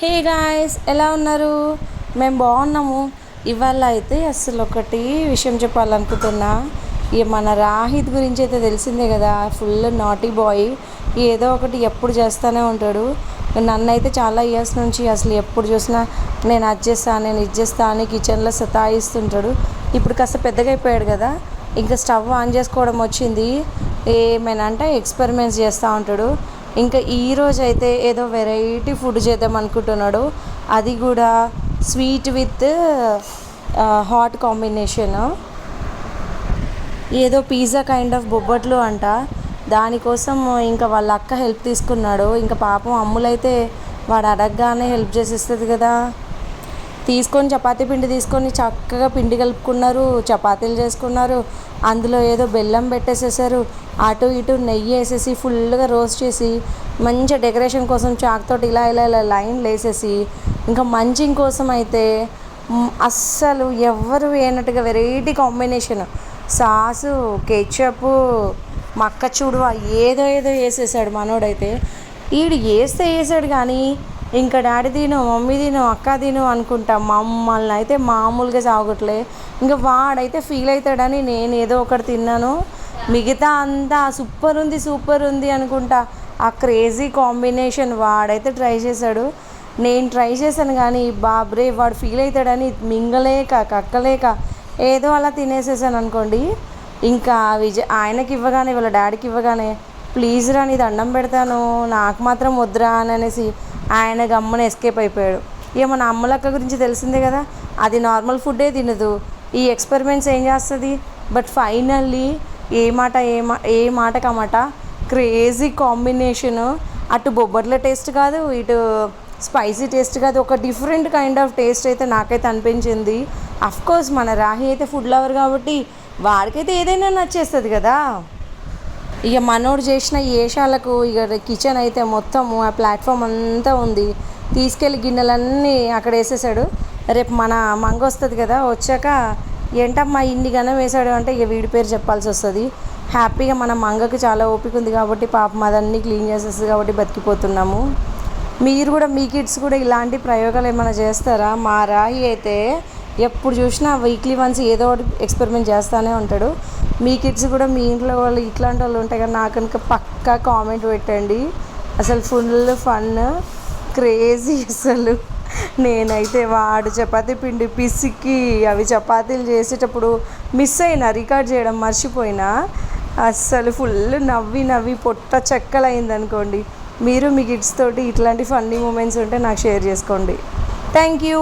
Hey guys ఎలా ఉన్నారు? మేము బాగున్నాము. ఇవాళ అయితే అసలు ఒకటి విషయం చెప్పాలనుకుంటున్నా. ఇక మన రాహిత్ గురించి అయితే తెలిసిందే కదా ఫుల్ నాటీ బాయ్ ఏదో ఒకటి ఎప్పుడు చేస్తూనే ఉంటాడు. నన్ను అయితే చాలా ఇయర్స్ నుంచి అసలు ఎప్పుడు చూసినా నేను అది చేస్తాను నేను ఇది చేస్తాను అని కిచెన్లో సతాయిస్తుంటాడు. ఇప్పుడు కాస్త పెద్దగా అయిపోయాడు కదా ఇంకా స్టవ్ ఆన్ చేసుకోవడం వచ్చింది. ఏమైనా అంటే ఎక్స్పెరిమెంట్స్ చేస్తూ ఉంటాడు. ఇంకా ఈరోజు అయితే ఏదో వెరైటీ ఫుడ్ చేద్దాం అనుకుంటున్నాడు. అది కూడా స్వీట్ విత్ హాట్ కాంబినేషన్. ఏదో పిజ్జా కైండ్ ఆఫ్ బొబ్బట్లు అంట. దానికోసం ఇంకా వాళ్ళ అక్క హెల్ప్ తీసుకున్నాడు. ఇంకా పాపం అమ్ములైతే వాడు అడగగానే హెల్ప్ చేసిస్తుంది కదా. తీసుకొని చపాతీ పిండి తీసుకొని చక్కగా పిండి కలుపుకున్నారు చపాతీలు చేసుకున్నారు. అందులో ఏదో బెల్లం పెట్టేసేసారు. అటు ఇటు నెయ్యి వేసేసి ఫుల్గా రోస్ట్ చేసి మంచిగా డెకరేషన్ కోసం చాక్తోటి ఇలా ఇలా ఇలా లైన్లు వేసేసి ఇంకా మంచింగ్ కోసం అయితే అస్సలు ఎవ్వరు వేయనట్టుగా వెరైటీ కాంబినేషన్. సాసు కెచప్ మక్క చూడువా ఏదో ఏదో వేసేసాడు మనోడైతే. వీడు వేస్తే వేసాడు కానీ ఇంకా డాడీ తిను మమ్మీ తిను అక్క తిను అనుకుంటా. మమ్మల్ని అయితే మామూలుగా సాగట్లే. ఇంకా వాడైతే ఫీల్ అవుతాడని నేను ఏదో ఒకటి తిన్నాను. మిగతా అంతా సూపర్ ఉంది సూపర్ ఉంది అనుకుంటా. ఆ క్రేజీ కాంబినేషన్ వాడైతే ట్రై చేశాడు. నేను ట్రై చేశాను కానీ బాబ్రే వాడు ఫీల్ అవుతాడని మింగలేక కక్కలేక ఏదో అలా తినేసేసాను అనుకోండి. ఇంకా విజయ్ ఆయనకి ఇవ్వగానే వాళ్ళ డాడీకి ఇవ్వగానే ప్లీజ్ రా నీ దండం పెడతాను నాకు మాత్రం వద్దురా అని అనేసి ఆయన గమ్మున ఎస్కేప్ అయిపోయాడు. ఇక మన అమ్మలక్క గురించి తెలిసిందే కదా అది నార్మల్ ఫుడ్డే తినదు. ఈ ఎక్స్పెరిమెంట్స్ ఏం చేస్తుంది? బట్ ఫైనల్లీ ఏ మాట ఏ మా ఏ మాట? కమాట క్రేజీ కాంబినేషన్ అటు బొబ్బర్ల టేస్ట్ కాదు ఇటు స్పైసీ టేస్ట్ కాదు ఒక డిఫరెంట్ కైండ్ ఆఫ్ టేస్ట్ అయితే నాకైతే అనిపించింది. అఫ్కోర్స్ మన రాహి అయితే ఫుడ్ లవర్ కాబట్టి వాడికైతే ఏదైనా నచ్చేస్తుంది కదా. ఇక మనోడు చేసిన ఏషాలకు ఇక కిచెన్ అయితే మొత్తము ఆ ప్లాట్ఫామ్ అంతా ఉంది. తీసుకెళ్ళి గిన్నెలన్నీ అక్కడ వేసేసాడు. రేపు మన మంగ వస్తుంది కదా వచ్చాక ఏంటమ్మా ఇన్ని గనం వేసాడు అంటే ఇక వీడి పేరు చెప్పాల్సి వస్తుంది. హ్యాపీగా మన మంగకు చాలా ఓపిక ఉంది కాబట్టి పాపం అదన్నీ క్లీన్ చేసేస్తుంది కాబట్టి బతికిపోతున్నాము. మీరు కూడా మీ కిడ్స్ కూడా ఇలాంటి ప్రయోగాలు ఏమైనా చేస్తారా? మా రాయి అయితే ఎప్పుడు చూసినా వీక్లీ వన్స్ ఏదో ఒకటి ఎక్స్పెరిమెంట్ చేస్తూనే ఉంటాడు. మీ కిడ్స్ కూడా మీ ఇంట్లో వాళ్ళు ఇట్లాంటి వాళ్ళు ఉంటాయి కదా నాకు కనుక పక్కా కామెంట్ పెట్టండి. అసలు ఫుల్ ఫన్ క్రేజీ అసలు. నేనైతే వాడు చపాతీ పిండి పిసికి అవి చపాతీలు చేసేటప్పుడు మిస్ అయినా రికార్డ్ చేయడం మర్చిపోయినా అస్సలు ఫుల్ నవ్వి నవ్వి పొట్ట చెక్కలైంది అనుకోండి. మీరు మీ కిడ్స్ తోటి ఇట్లాంటి ఫన్నీ మూమెంట్స్ ఉంటే నాకు షేర్ చేసుకోండి. Thank you